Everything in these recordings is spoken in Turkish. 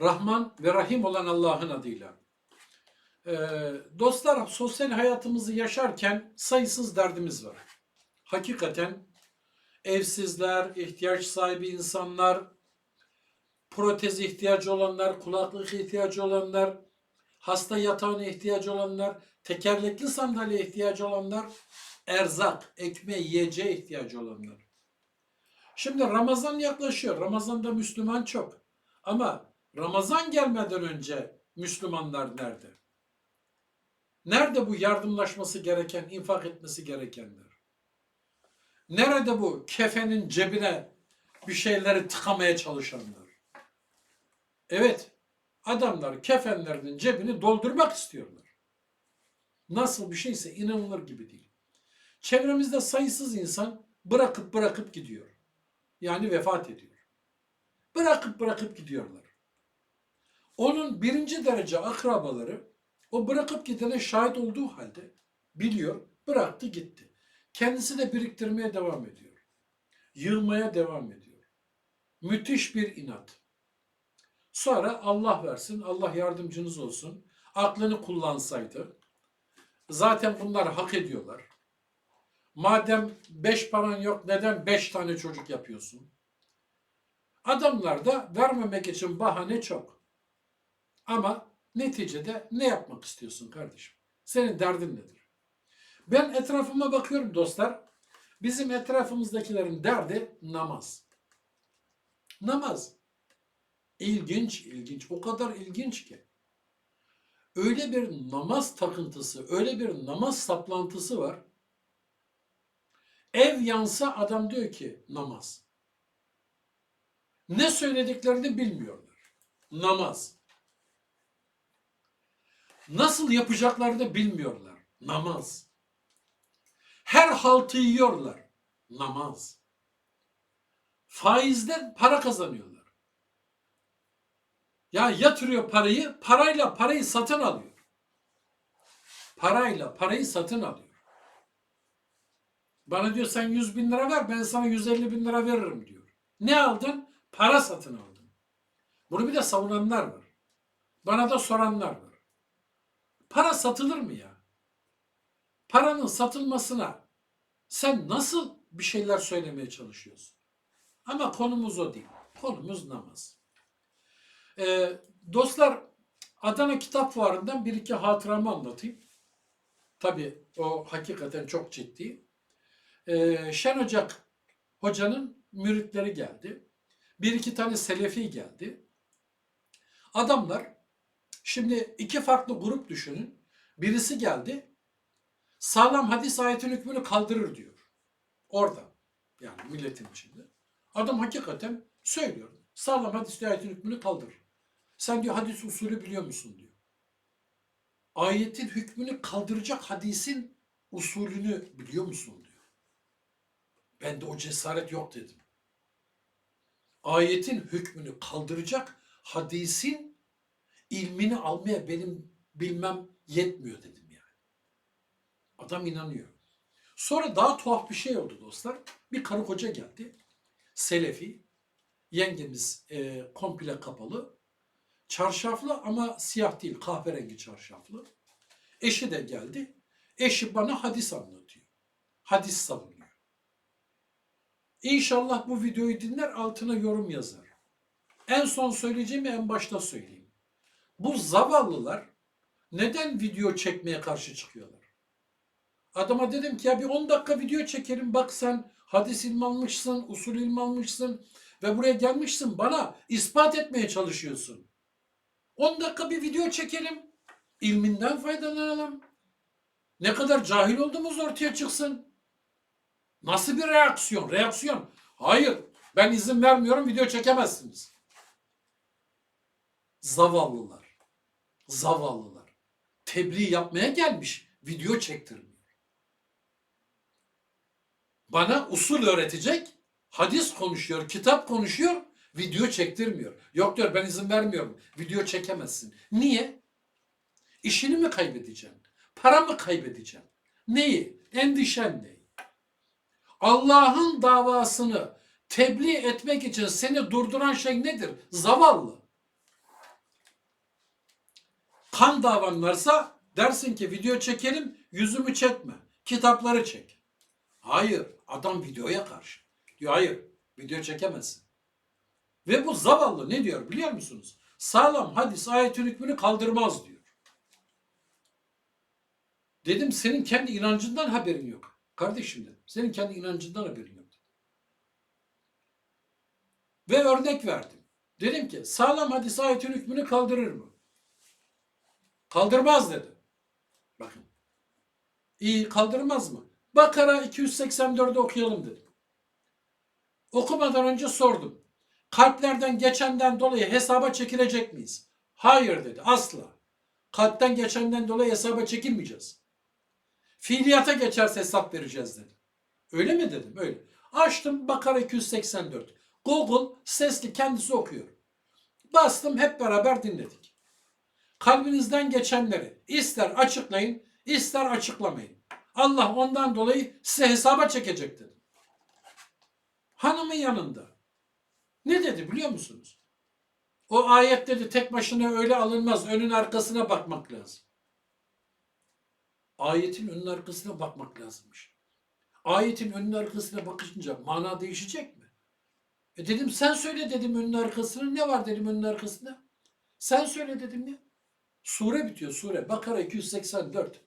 Rahman ve Rahim olan Allah'ın adıyla. Ee, dostlar sosyal hayatımızı yaşarken sayısız derdimiz var. Hakikaten evsizler, ihtiyaç sahibi insanlar, protez ihtiyacı olanlar, kulaklık ihtiyacı olanlar, hasta yatağına ihtiyacı olanlar, tekerlekli sandalye ihtiyacı olanlar, erzak, ekmeğe, yiyeceğe ihtiyacı olanlar. Şimdi Ramazan yaklaşıyor. Ramazan'da Müslüman çok. Ama Ramazan gelmeden önce Müslümanlar nerede? Nerede bu yardımlaşması gereken, infak etmesi gerekenler? Nerede bu kefenin cebine bir şeyleri tıkamaya çalışanlar? Evet, adamlar kefenlerinin cebini doldurmak istiyorlar. Nasıl bir şeyse inanılır gibi değil. Çevremizde sayısız insan bırakıp bırakıp gidiyor. Yani vefat ediyor. Bırakıp bırakıp gidiyorlar. Onun birinci derece akrabaları o bırakıp gidene şahit olduğu halde biliyor, bıraktı gitti. Kendisi de biriktirmeye devam ediyor. Yığmaya devam ediyor. Müthiş bir inat. Sonra Allah versin, Allah yardımcınız olsun. Aklını kullansaydı. Zaten bunlar hak ediyorlar. Madem beş paran yok neden beş tane çocuk yapıyorsun? Adamlar da vermemek için bahane çok. Ama neticede ne yapmak istiyorsun kardeşim? Senin derdin nedir? Ben etrafıma bakıyorum dostlar. Bizim etrafımızdakilerin derdi namaz. Namaz. İlginç, ilginç. O kadar ilginç ki. Öyle bir namaz takıntısı, öyle bir namaz saplantısı var. Ev yansa adam diyor ki namaz. Ne söylediklerini bilmiyorlar. Namaz. Nasıl yapacaklarını bilmiyorlar. Namaz. Her haltı yiyorlar. Namaz. Faizden para kazanıyorlar. Ya yatırıyor parayı, parayla parayı satın alıyor. Parayla parayı satın alıyor. Bana diyor sen 100 bin lira ver ben sana 150 bin lira veririm diyor. Ne aldın? Para satın aldın. Bunu bir de savunanlar var. Bana da soranlar var. Para satılır mı ya? Paranın satılmasına sen nasıl bir şeyler söylemeye çalışıyorsun? Ama konumuz o değil. Konumuz namaz. Ee, dostlar Adana Kitap Fuarı'ndan bir iki hatıramı anlatayım. Tabii o hakikaten çok ciddi. Ee, Şen Ocak hocanın müritleri geldi. Bir iki tane selefi geldi. Adamlar şimdi iki farklı grup düşünün. Birisi geldi. Sağlam hadis ayetin hükmünü kaldırır diyor. Orada. Yani milletin içinde. Adam hakikaten söylüyor. Sağlam hadis ayetin hükmünü kaldırır. Sen diyor hadis usulü biliyor musun diyor. Ayetin hükmünü kaldıracak hadisin usulünü biliyor musun diyor. Ben de o cesaret yok dedim. Ayetin hükmünü kaldıracak hadisin ilmini almaya benim bilmem yetmiyor dedim yani. Adam inanıyor. Sonra daha tuhaf bir şey oldu dostlar. Bir karı koca geldi. Selefi. Yengemiz e, komple kapalı. Çarşaflı ama siyah değil, kahverengi çarşaflı. Eşi de geldi. Eşi bana hadis anlatıyor. Hadis savunuyor. İnşallah bu videoyu dinler altına yorum yazar. En son söyleyeceğimi en başta söyleyeyim. Bu zavallılar neden video çekmeye karşı çıkıyorlar? Adama dedim ki ya bir 10 dakika video çekelim bak sen hadis ilmi almışsın, usul ilmi almışsın ve buraya gelmişsin bana ispat etmeye çalışıyorsun. 10 dakika bir video çekelim. ilminden faydalanalım. Ne kadar cahil olduğumuz ortaya çıksın. Nasıl bir reaksiyon? Reaksiyon. Hayır. Ben izin vermiyorum. Video çekemezsiniz. Zavallılar. Zavallılar. Tebliğ yapmaya gelmiş. Video çektirmiyor. Bana usul öğretecek. Hadis konuşuyor, kitap konuşuyor. Video çektirmiyor. Yok diyor ben izin vermiyorum. Video çekemezsin. Niye? İşini mi kaybedeceksin? Para mı kaybedeceksin? Neyi? Endişen ne? Allah'ın davasını tebliğ etmek için seni durduran şey nedir? Zavallı. Kan davan varsa dersin ki video çekelim yüzümü çekme. Kitapları çek. Hayır adam videoya karşı. Diyor hayır video çekemezsin. Ve bu zavallı ne diyor biliyor musunuz? Sağlam hadis ayetin hükmünü kaldırmaz diyor. Dedim senin kendi inancından haberin yok. Kardeşim dedim. Senin kendi inancından haberin yok. Ve örnek verdim. Dedim ki sağlam hadis ayetin hükmünü kaldırır mı? Kaldırmaz dedi. Bakın. İyi kaldırmaz mı? Bakara 284'ü okuyalım dedim. Okumadan önce sordum. Kalplerden geçenden dolayı hesaba çekilecek miyiz? Hayır dedi. Asla. Kalpten geçenden dolayı hesaba çekilmeyeceğiz. Fiiliyata geçerse hesap vereceğiz dedi. Öyle mi dedim? Öyle. Açtım Bakara 284. Google sesli kendisi okuyor. Bastım hep beraber dinledik. Kalbinizden geçenleri ister açıklayın, ister açıklamayın. Allah ondan dolayı size hesaba çekecek dedi. Hanımın yanında. Ne dedi biliyor musunuz? O ayet dedi tek başına öyle alınmaz. Önün arkasına bakmak lazım. Ayetin önün arkasına bakmak lazımmış. Ayetin önün arkasına bakınca mana değişecek mi? E dedim sen söyle dedim önün arkasına. Ne var dedim önün arkasında? Sen söyle dedim ya. Sure bitiyor sure. Bakara 284.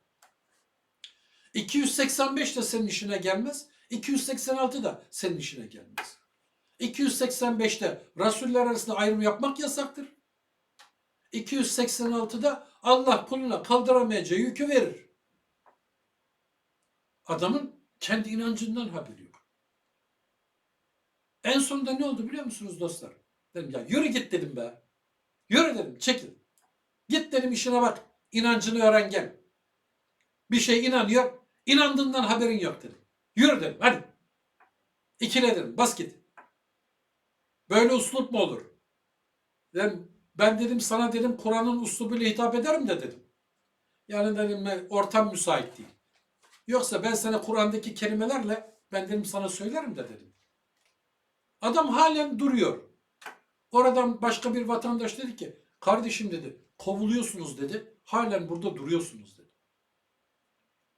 285 de senin işine gelmez. 286 da senin işine gelmez. 285'te Rasuller arasında ayrım yapmak yasaktır. 286'da Allah kuluna kaldıramayacağı yükü verir. Adamın kendi inancından haberi yok. En sonunda ne oldu biliyor musunuz dostlar? Dedim ya yürü git dedim be. Yürü dedim çekil. Git dedim işine bak. İnancını öğren gel. Bir şey inanıyor. inandığından haberin yok dedim. Yürü dedim hadi. İkile dedim bas git. Böyle uslup mu olur? Dedim, ben dedim sana dedim Kur'an'ın uslubuyla hitap ederim de dedim. Yani dedim ben- ortam müsait değil. Yoksa ben sana Kur'an'daki kelimelerle ben dedim sana söylerim de dedim. Adam halen duruyor. Oradan başka bir vatandaş dedi ki kardeşim dedi kovuluyorsunuz dedi. Halen burada duruyorsunuz dedi.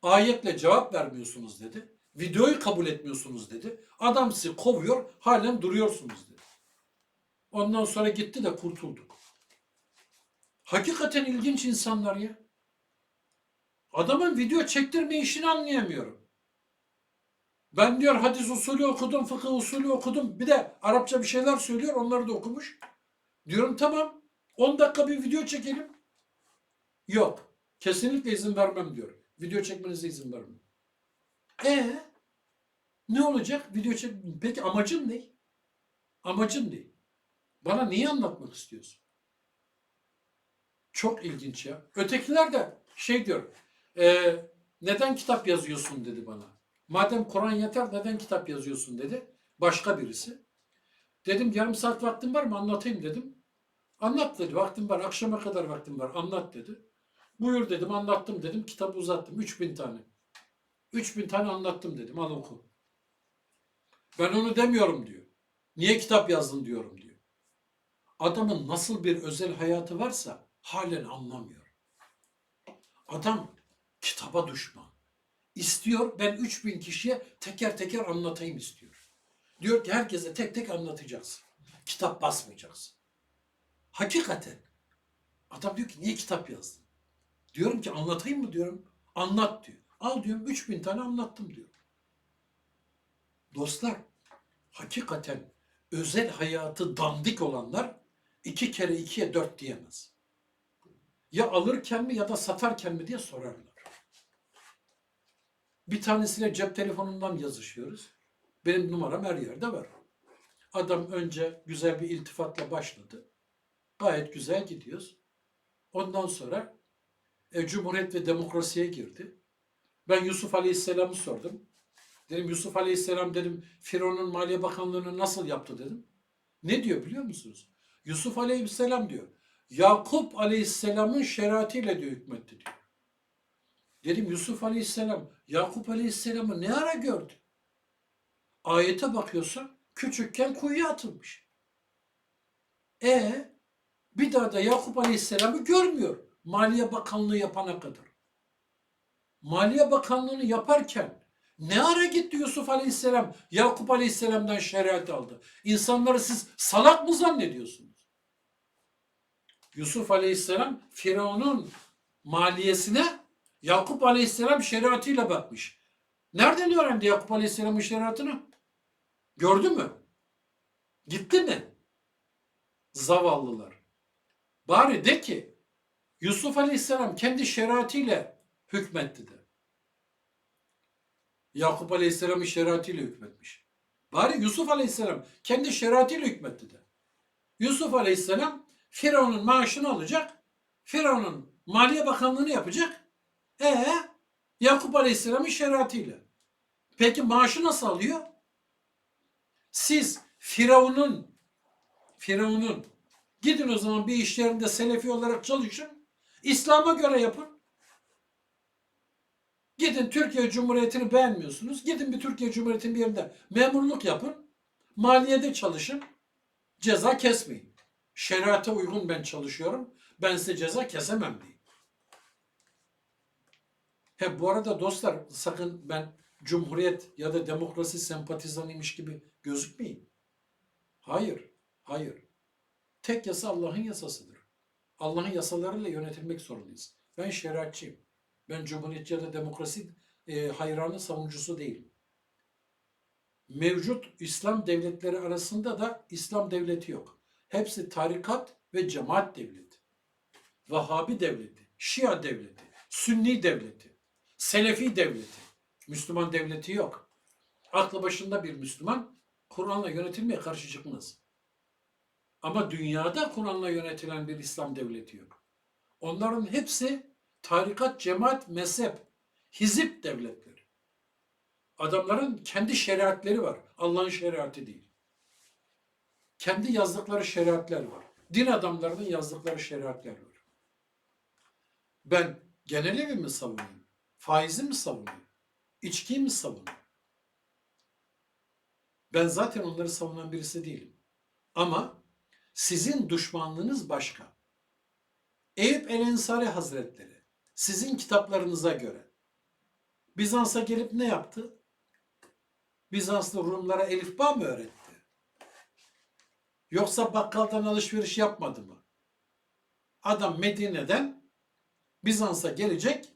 Ayetle cevap vermiyorsunuz dedi. Videoyu kabul etmiyorsunuz dedi. Adam sizi kovuyor halen duruyorsunuz dedi. Ondan sonra gitti de kurtulduk. Hakikaten ilginç insanlar ya. Adamın video çektirme işini anlayamıyorum. Ben diyor hadis usulü okudum, fıkıh usulü okudum. Bir de Arapça bir şeyler söylüyor, onları da okumuş. Diyorum tamam, 10 dakika bir video çekelim. Yok, kesinlikle izin vermem diyor. Video çekmenize izin vermem. E ne olacak? Video çek. Peki amacın ne? Amacın ne? Bana neyi anlatmak istiyorsun? Çok ilginç ya. Ötekiler de şey diyor. e, neden kitap yazıyorsun dedi bana. Madem Kur'an yeter neden kitap yazıyorsun dedi. Başka birisi. Dedim yarım saat vaktin var mı anlatayım dedim. Anlat dedi vaktim var akşama kadar vaktim var anlat dedi. Buyur dedim anlattım dedim kitabı uzattım 3000 tane. 3000 tane anlattım dedim al oku. Ben onu demiyorum diyor. Niye kitap yazdın diyorum diyor. Adamın nasıl bir özel hayatı varsa halen anlamıyor. Adam kitaba düşman. İstiyor ben 3000 kişiye teker teker anlatayım istiyor. Diyor ki herkese tek tek anlatacaksın. Kitap basmayacaksın. Hakikaten. Adam diyor ki niye kitap yazdın? Diyorum ki anlatayım mı diyorum. Anlat diyor. Al diyorum 3000 tane anlattım diyor. Dostlar hakikaten özel hayatı dandik olanlar iki kere ikiye dört diyemez. Ya alırken mi ya da satarken mi diye sorarlar. Bir tanesiyle cep telefonundan yazışıyoruz. Benim numaram her yerde var. Adam önce güzel bir iltifatla başladı. Gayet güzel gidiyoruz. Ondan sonra e, Cumhuriyet ve demokrasiye girdi. Ben Yusuf Aleyhisselam'ı sordum. Dedim Yusuf Aleyhisselam dedim Firavun'un Maliye Bakanlığı'nı nasıl yaptı dedim. Ne diyor biliyor musunuz? Yusuf Aleyhisselam diyor. Yakup Aleyhisselam'ın şeriatıyla diyor hükmetti diyor. Dedim Yusuf Aleyhisselam Yakup Aleyhisselam'ı ne ara gördü? Ayete bakıyorsun küçükken kuyuya atılmış. E bir daha da Yakup Aleyhisselam'ı görmüyor. Maliye Bakanlığı yapana kadar. Maliye Bakanlığı'nı yaparken ne ara gitti Yusuf Aleyhisselam Yakup Aleyhisselam'dan şeriat aldı? İnsanları siz salak mı zannediyorsunuz? Yusuf Aleyhisselam Firavun'un maliyesine Yakup Aleyhisselam şeriatıyla bakmış. Nereden öğrendi Yakup Aleyhisselam'ın şeriatını? Gördü mü? Gitti mi? Zavallılar. Bari de ki Yusuf Aleyhisselam kendi şeriatıyla hükmetti de. Yakup Aleyhisselam'ın şeriatıyla hükmetmiş. Bari Yusuf Aleyhisselam kendi şeriatıyla hükmetti de. Yusuf Aleyhisselam Firavun'un maaşını alacak. Firavun'un Maliye Bakanlığı'nı yapacak. E Yakup Aleyhisselam'ın şeriatıyla. Peki maaşı nasıl alıyor? Siz Firavun'un Firavun'un gidin o zaman bir iş yerinde Selefi olarak çalışın. İslam'a göre yapın. Gidin Türkiye Cumhuriyeti'ni beğenmiyorsunuz. Gidin bir Türkiye Cumhuriyeti'nin bir yerinde memurluk yapın. Maliyede çalışın. Ceza kesmeyin. Şeriata uygun ben çalışıyorum. Ben size ceza kesemem deyin. He bu arada dostlar sakın ben Cumhuriyet ya da demokrasi sempatizanıymış gibi gözükmeyin. Hayır, hayır. Tek yasa Allah'ın yasasıdır. Allah'ın yasalarıyla yönetilmek zorundayız. Ben şeriatçıyım. Ben cumhuriyetçi ya da demokrasi e, hayranı savunucusu değilim. Mevcut İslam devletleri arasında da İslam devleti yok. Hepsi tarikat ve cemaat devleti. Vahabi devleti, Şia devleti, Sünni devleti, Selefi devleti. Müslüman devleti yok. Aklı başında bir Müslüman Kur'an'la yönetilmeye karşı çıkmaz. Ama dünyada Kur'an'la yönetilen bir İslam devleti yok. Onların hepsi tarikat, cemaat, mezhep, hizip devletleri. Adamların kendi şeriatleri var. Allah'ın şeriatı değil. Kendi yazdıkları şeriatler var. Din adamlarının yazdıkları şeriatler var. Ben genel evi mi savunayım? Faizi mi savunayım? İçkiyi mi savunayım? Ben zaten onları savunan birisi değilim. Ama sizin düşmanlığınız başka. Eyüp El Ensari Hazretleri sizin kitaplarınıza göre Bizans'a gelip ne yaptı? Bizanslı Rumlara elifba mı öğretti? Yoksa bakkaldan alışveriş yapmadı mı? Adam Medine'den Bizans'a gelecek,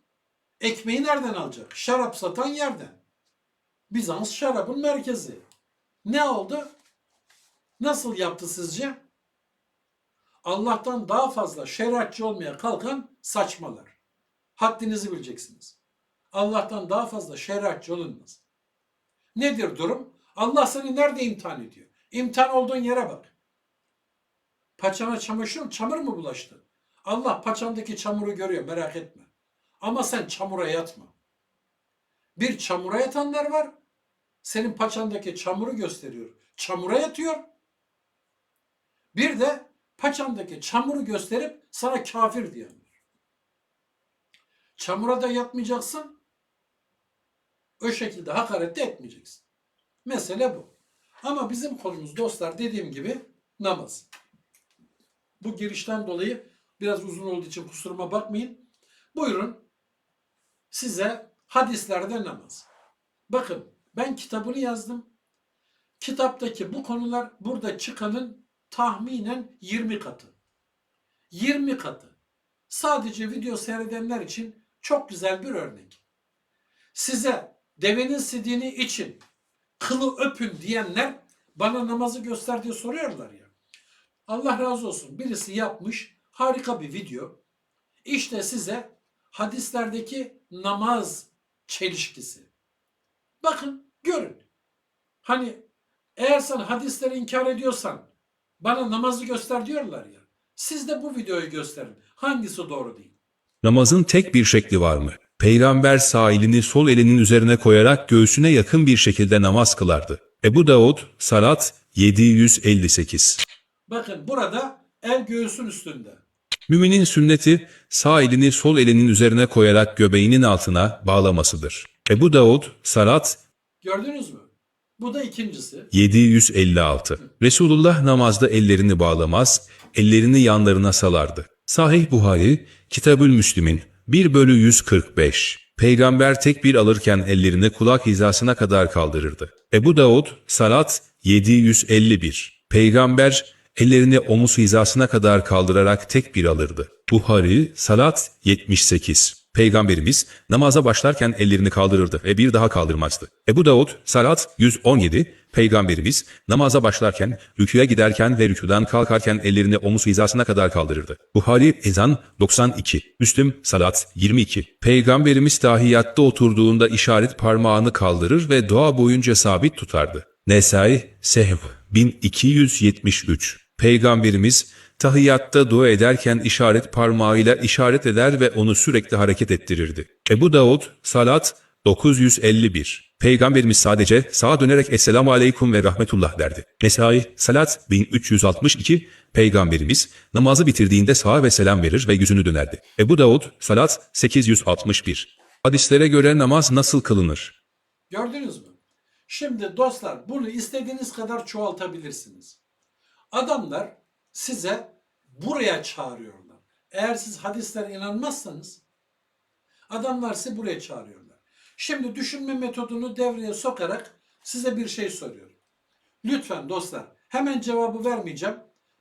ekmeği nereden alacak? Şarap satan yerden. Bizans şarabın merkezi. Ne oldu? Nasıl yaptı sizce? Allah'tan daha fazla şeriatçı olmaya kalkan saçmalar. Haddinizi bileceksiniz. Allah'tan daha fazla şeriatçı olunmaz. Nedir durum? Allah seni nerede imtihan ediyor? İmtihan olduğun yere bak. Paçana çamaşır, çamur mu bulaştı? Allah paçandaki çamuru görüyor merak etme. Ama sen çamura yatma. Bir çamura yatanlar var. Senin paçandaki çamuru gösteriyor. Çamura yatıyor. Bir de paçandaki çamuru gösterip sana kafir diyen var. Çamura da yatmayacaksın. O şekilde hakaret de etmeyeceksin. Mesele bu. Ama bizim konumuz dostlar dediğim gibi namaz. Bu girişten dolayı biraz uzun olduğu için kusuruma bakmayın. Buyurun size hadislerde namaz. Bakın ben kitabını yazdım. Kitaptaki bu konular burada çıkanın tahminen 20 katı. 20 katı. Sadece video seyredenler için çok güzel bir örnek. Size devenin sidiğini için kılı öpün diyenler bana namazı göster diye soruyorlar ya. Allah razı olsun. Birisi yapmış harika bir video. İşte size hadislerdeki namaz çelişkisi. Bakın görün. Hani eğer sen hadisleri inkar ediyorsan bana namazı göster diyorlar ya. Siz de bu videoyu gösterin. Hangisi doğru değil? Namazın tek bir şekli var mı? Peygamber sağ elini sol elinin üzerine koyarak göğsüne yakın bir şekilde namaz kılardı. Ebu Davud, Salat 758 Bakın burada el göğsün üstünde. Müminin sünneti sağ elini sol elinin üzerine koyarak göbeğinin altına bağlamasıdır. Ebu Davud, Salat Gördünüz mü? Bu da ikincisi. 756 Resulullah namazda ellerini bağlamaz, ellerini yanlarına salardı. Sahih Buhari Kitabül Müslim'in 1 bölü 145. Peygamber tekbir alırken ellerini kulak hizasına kadar kaldırırdı. Ebu Davud, Salat 751. Peygamber ellerini omuz hizasına kadar kaldırarak tekbir alırdı. Buhari, Salat 78. Peygamberimiz namaza başlarken ellerini kaldırırdı ve bir daha kaldırmazdı. Ebu Davud, Salat 117. Peygamberimiz namaza başlarken, rüküye giderken ve rüküden kalkarken ellerini omuz hizasına kadar kaldırırdı. Buhari, Ezan 92. Müslüm, Salat 22. Peygamberimiz tahiyatta oturduğunda işaret parmağını kaldırır ve dua boyunca sabit tutardı. Nesai, Sehv 1273. Peygamberimiz tahiyyatta dua ederken işaret parmağıyla işaret eder ve onu sürekli hareket ettirirdi. Ebu Davud, Salat 951. Peygamberimiz sadece sağa dönerek Esselamu Aleyküm ve Rahmetullah derdi. Nesai, Salat 1362. Peygamberimiz namazı bitirdiğinde sağa ve selam verir ve yüzünü dönerdi. Ebu Davud, Salat 861. Hadislere göre namaz nasıl kılınır? Gördünüz mü? Şimdi dostlar bunu istediğiniz kadar çoğaltabilirsiniz. Adamlar size buraya çağırıyorlar. Eğer siz hadislere inanmazsanız adamlar sizi buraya çağırıyorlar. Şimdi düşünme metodunu devreye sokarak size bir şey soruyorum. Lütfen dostlar hemen cevabı vermeyeceğim.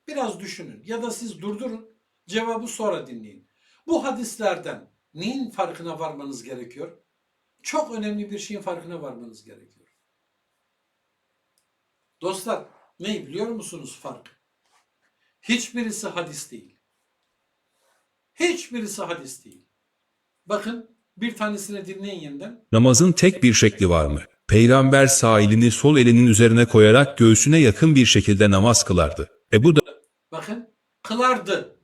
Biraz düşünün ya da siz durdurun cevabı sonra dinleyin. Bu hadislerden neyin farkına varmanız gerekiyor? Çok önemli bir şeyin farkına varmanız gerekiyor. Dostlar neyi biliyor musunuz fark? Hiçbirisi hadis değil. Hiçbirisi hadis değil. Bakın bir tanesini dinleyin yeniden. Namazın tek bir şekli var mı? Peygamber sağ elini sol elinin üzerine koyarak göğsüne yakın bir şekilde namaz kılardı. Ebu Bakın kılardı.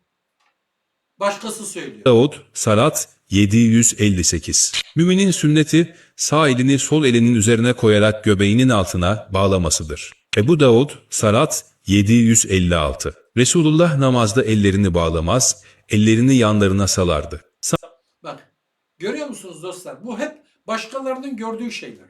Başkası söylüyor. Davud, Salat 758. Müminin sünneti sağ elini sol elinin üzerine koyarak göbeğinin altına bağlamasıdır. Ebu Davud, Salat 756. Resulullah namazda ellerini bağlamaz, ellerini yanlarına salardı. Sa- Bak görüyor musunuz dostlar? Bu hep başkalarının gördüğü şeyler.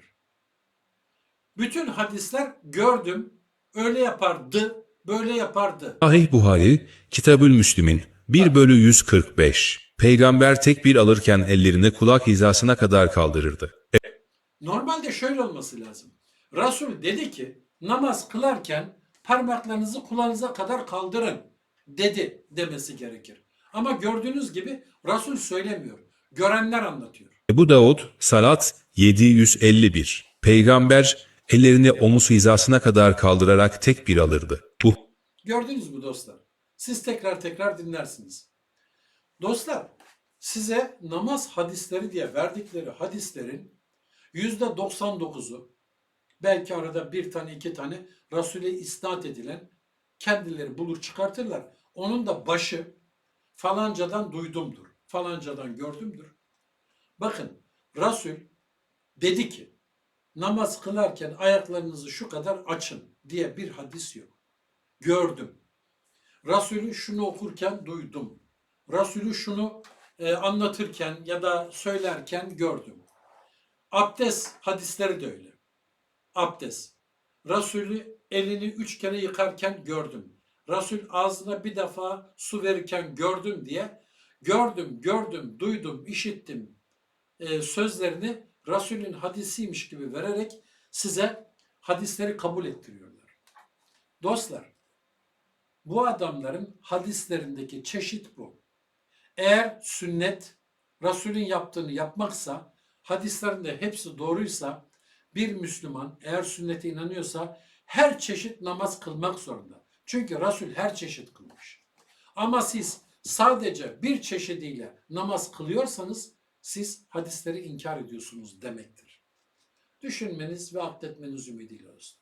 Bütün hadisler gördüm, öyle yapardı, böyle yapardı. Sahih Buhari, Kitabül Müslim'in 1 bölü 145. Peygamber tekbir alırken ellerini kulak hizasına kadar kaldırırdı. Normalde şöyle olması lazım. Resul dedi ki namaz kılarken parmaklarınızı kulağınıza kadar kaldırın dedi demesi gerekir. Ama gördüğünüz gibi Resul söylemiyor. Görenler anlatıyor. Ebu Davud, Salat 751. Peygamber ellerini omuz hizasına kadar kaldırarak tekbir alırdı. Bu Gördünüz mü dostlar? Siz tekrar tekrar dinlersiniz. Dostlar size namaz hadisleri diye verdikleri hadislerin yüzde 99'u belki arada bir tane iki tane Resul'e isnat edilen kendileri bulur çıkartırlar. Onun da başı falancadan duydumdur, falancadan gördümdür. Bakın Resul dedi ki namaz kılarken ayaklarınızı şu kadar açın diye bir hadis yok. Gördüm. Resulü şunu okurken duydum. Resulü şunu e, anlatırken ya da söylerken gördüm. Abdest hadisleri de öyle. Abdest. Resulü elini üç kere yıkarken gördüm. Resul ağzına bir defa su verirken gördüm diye gördüm, gördüm, duydum, işittim e, sözlerini Resulün hadisiymiş gibi vererek size hadisleri kabul ettiriyorlar. Dostlar, bu adamların hadislerindeki çeşit bu. Eğer sünnet Resulün yaptığını yapmaksa, hadislerinde hepsi doğruysa, bir Müslüman eğer sünnete inanıyorsa her çeşit namaz kılmak zorunda. Çünkü Resul her çeşit kılmış. Ama siz sadece bir çeşidiyle namaz kılıyorsanız siz hadisleri inkar ediyorsunuz demektir. Düşünmeniz ve akletmeniz ümidiyle olsun.